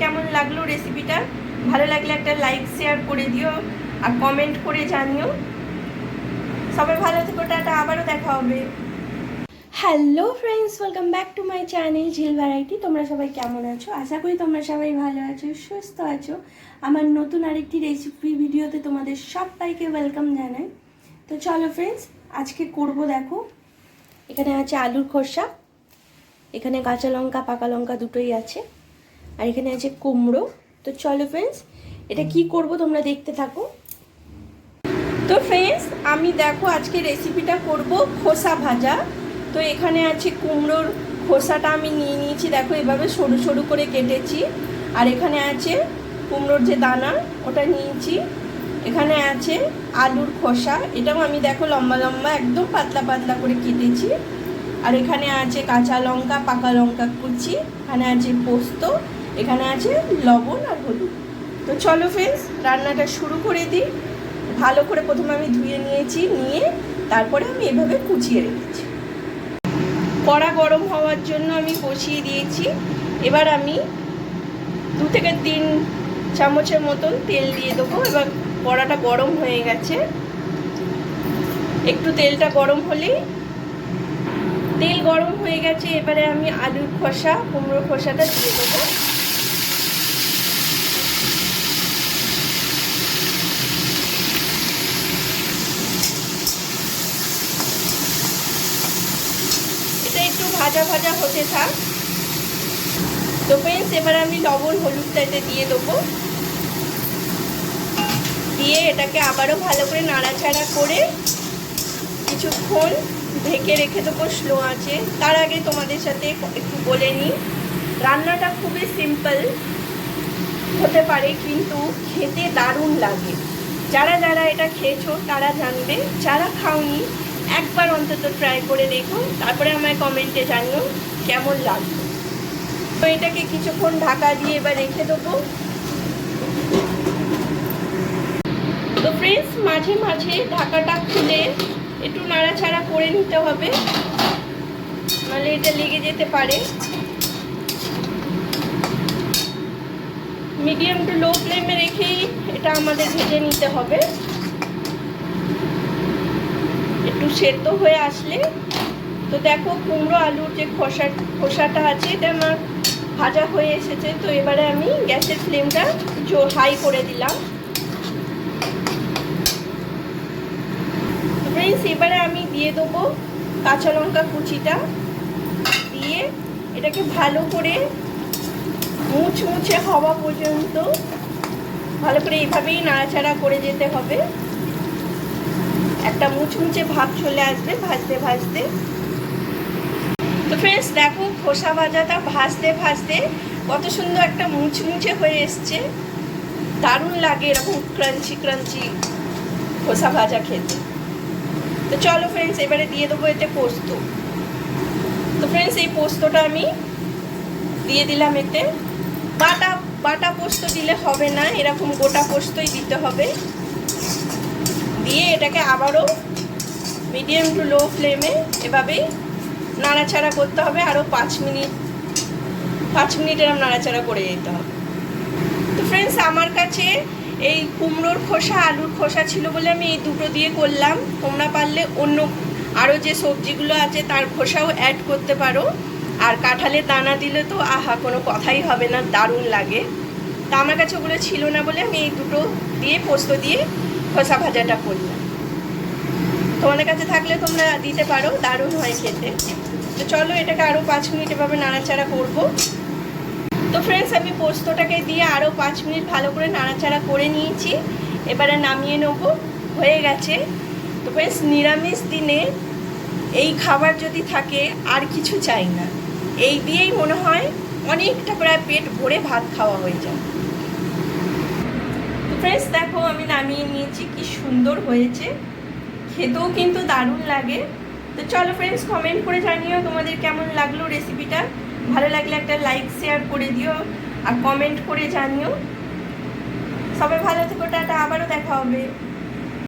কেমন লাগল রেসিপিটা ভালো লাগলে একটা লাইক শেয়ার করে দিও আর কমেন্ট করে জানিও। সবাই ভালো থেকো, টাটা, আবারও দেখা হবে। Hello friends welcome back to my channel Jhil variety তোমরা সবাই কেমন আছো? আশা করি তোমরা সবাই ভালো আছো, সুস্থ আছো। আমার নতুন আরেকটি রেসিপি ভিডিওতে তোমাদের সবাইকে ওয়েলকাম জানাই। তো চলো ফ্রেন্ডস আজকে করব দেখো। এখানে আছে আলুর খোসা, এখানে কাঁচা লঙ্কা, পাকা লঙ্কা দুটোই আছে। আর এখানে আছে কুমড়ো। তো চলো ফ্রেন্ডস এটা কি করব তোমরা দেখতে থাকো। তো ফ্রেন্ডস আমি দেখো আজকে রেসিপিটা করব খোসা ভাজা। তো এখানে আছে কুমড়োর খোসাটা আমি নিয়ে নিয়েছি। দেখো এভাবে সরু সরু করে কেটেছি। আর এখানে আছে কুমড়োর যে দানা, ওটা নিয়েছি। এখানে আছে আলুর খোসা। এটাও আমি দেখো লম্বা লম্বা, একদম পাতলা পাতলা করে কেটেছি। আর এখানে আছে কাঁচা লঙ্কা, পাকা লঙ্কা কুচি। এখানে আছে পোস্ত। এখানে আছে লবণ আর হলুদ। তো চলো ফ্রেন্ডস রান্নাটা শুরু করে দিই। ভালো করে প্রথমে আমি ধুয়ে নিয়েছি, নিয়ে তারপরে আমি এভাবে কুচিয়ে রেখেছি। কড়া গরম হওয়ার জন্য আমি বসিয়ে দিয়েছি। এবার আমি দু থেকে তিন চামচের মতন তেল দিয়ে দেবো। এবার কড়াটা গরম হয়ে গেছে। একটু তেলটা গরম হলেই তেল গরম হয়ে গেছে, এবারে আমি আলুর খোসা, কুমড়োর খোসাটা দিয়ে দেবো এটা একটু ভাজা ভাজা হতে থাক। তো ফ্রেন্ডস এবার আমি লবণ, হলুদটা এতে দিয়ে দেবো। দিয়ে এটাকে আবারও ভালো করে নাড়াচাড়া করে কিছুক্ষণ ঢেকে রেখে দেবো স্লো আছে তার আগে তোমাদের সাথে একটু বলে নিই, রান্নাটা খুবই সিম্পল হতে পারে, কিন্তু খেতে দারুণ লাগে। যারা যারা এটা খেয়েছো, তারা জানবে, যারা খাওনি একবার অন্তত ট্রাই করে দেখুন, তারপরে আমায় কমেন্টে জানিও কেমন লাগবে তো এটাকে কিছুক্ষণ ঢাকা দিয়ে এবার রেখে দেবো। তো ফ্রেন্ডস মাঝে মাঝে ঢাকাটা খুলে একটু নাড়াচাড়া করে নিতে হবে, নাহলে এটা লেগে যেতে পারে। মিডিয়াম টু লো ফ্লেমে রেখেই এটা আমাদের ভেজে নিতে হবে। একটু সেদ্ধ হয়ে আসলে, তো দেখো কুমড়ো আলুর যে খোসা, খোসাটা আছে, এটা আমার ভাজা হয়ে এসেছে, তো এবারে আমি গ্যাসের ফ্লেমটা হাই করে দিলাম। ফ্রেন্ডস এবারে আমি দিয়ে দেবো কাঁচা লঙ্কা কুচিটা, দিয়ে এটাকে ভালো করে মুচমুচে হওয়া পর্যন্ত, ভালো করে এইভাবেই নাড়াচাড়া করে যেতে হবে। একটা মুচমুচে ভাব চলে আসবে, ভাজতে ভাজতে। তো ফ্রেন্ডস দেখো, খোসা ভাজাটা ভাজতে ভাজতে কত সুন্দর একটা মুচমুচে হয়ে এসছে। দারুণ লাগে এরকম ক্রাঞ্চি ক্রাঞ্চি খোসা ভাজা খেতে। তো চলো ফ্রেন্ডস এবারে দিয়ে দেবো এতে পোস্ত। তো ফ্রেন্ডস এই পোস্তটা আমি দিয়ে দিলাম এতে। বাটা বাটা পোস্ত দিলে হবে না, এরকম গোটা পোস্তই দিতে হবে। দিয়ে এটাকে আবারও মিডিয়াম টু লো ফ্লেমে এভাবেই নাড়াচাড়া করতে হবে, আরও পাঁচ মিনিট পাঁচ মিনিট এরকম নাড়াচাড়া করে যেতে হবে। তো ফ্রেন্ডস আমার কাছে এই কুমড়োর খোসা, আলুর খোসা ছিল বলে আমি এই দুটো দিয়ে করলাম। তোমরা পারলে অন্য আরও যে সবজিগুলো আছে তার খোসাও অ্যাড করতে পারো। আর কাঁঠালের দানা দিলে তো আহা, কোনো কথাই হবে না, দারুণ লাগে। তা আমার কাছে ওগুলো ছিল না বলে আমি এই দুটো দিয়ে পোস্ত দিয়ে খোসা ভাজাটা করলাম তোমাদের কাছে থাকলে তোমরা দিতে পারো, দারুণ হয় খেতে। তো চলো এটাকে আরও পাঁচ মিনিট এভাবে নাড়াচাড়া করব। তো ফ্রেন্ডস আমি পোস্তটাকে দিয়ে আরও পাঁচ মিনিট ভালো করে নাড়াচাড়া করে নিয়েছি। এবারে নামিয়ে নেব। হয়ে গেছে। তো ফ্রেন্ডস নিরামিষ দিনে এই খাবার যদি থাকে, আর কিছু চাই না। এই দিয়েই মনে হয় অনেকটা প্রায় পেট ভরে ভাত খাওয়া হয়ে যায়। ফ্রেন্ডস দেখো আমি নামিয়ে নিয়েছি, কি সুন্দর হয়েছে। খেতেও কিন্তু দারুণ লাগে। তো চলো ফ্রেন্ডস কমেন্ট করে জানিও তোমাদের কেমন লাগল রেসিপিটা ভালো লাগলে একটা লাইক শেয়ার করে দিও আর কমেন্ট করে জানিও। সবাই ভালো থেকো, টাটা, আবারও দেখা হবে।